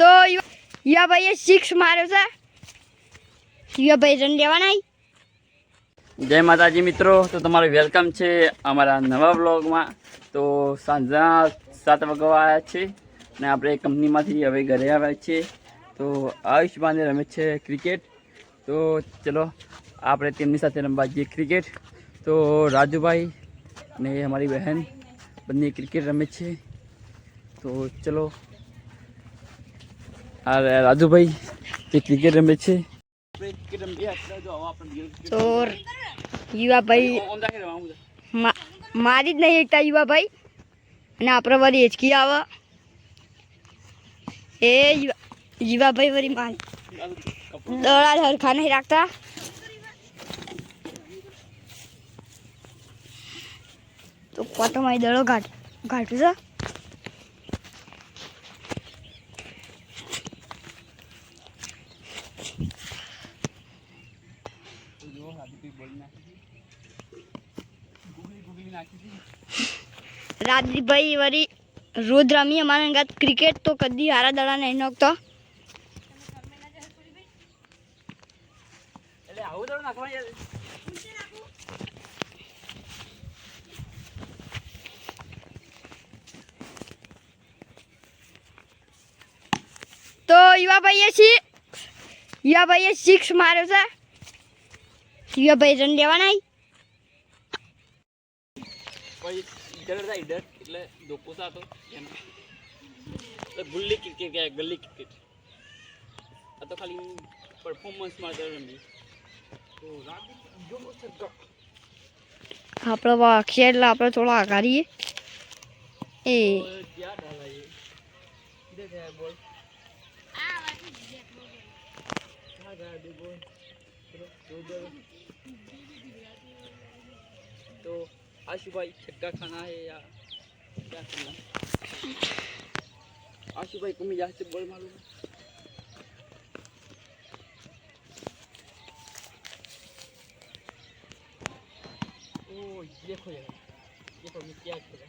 તો યુવાભાઈએ સિક્સ માર્યો છે. યુવાભાઈ રન લેવાના જય માતાજી મિત્રો, તો તમારું વેલકમ છે અમારા નવા બ્લોગમાં તો સાંજના સાત વાગવા આવ્યા છે ને આપણે કંપનીમાંથી હવે ઘરે આવ્યા છીએ. તો આયુષ્માને રમે છે ક્રિકેટ. તો ચલો, આપણે તેમની સાથે રમવા જઈએ ક્રિકેટ. તો રાજુભાઈ ને અમારી બહેન બંને ક્રિકેટ રમે છે. તો ચલો આ રાજુભાઈ તે ક્રિકેટ રમે છે. ચોર. જો યુવાભાઈ મારી જ નહીં એકતા યુવાભાઈ. અને આપણે વળી હિચકી આવે. એ યુવા- યુવાભાઈ વળી મારી દડા હરખા નહીં રાખતા. તો કોતો મારી દડો ઘાટ ઘાટું છે. રાજદીપભાઈ વરી રોજ રમી અમારા અંગાત ક્રિકેટ તો કદી હારા દડા નહીં નોખતો. તો યુવા ભાઈએ તો યુવા ભાઈએ સિક્સ માર્યો છે. યુવાભાઈ રન ડર એટલે એમ. એટલે ગુલ્લી ક્રિકેટ કહેવાય ગલ્લી ક્રિકેટ આ તો ખાલી પરફોર્મન્સમાં રમી જો છગ્ગા આપણે વાગશે એટલે આપણે થોડા આઘારીએ એ. બોલ आशु भाई छक्का खाना है या क्या करना आशु भाई को मैं यहाँ से बॉल मारूंगा ओ ये खो जाएगा ये तो मैं क्या खेला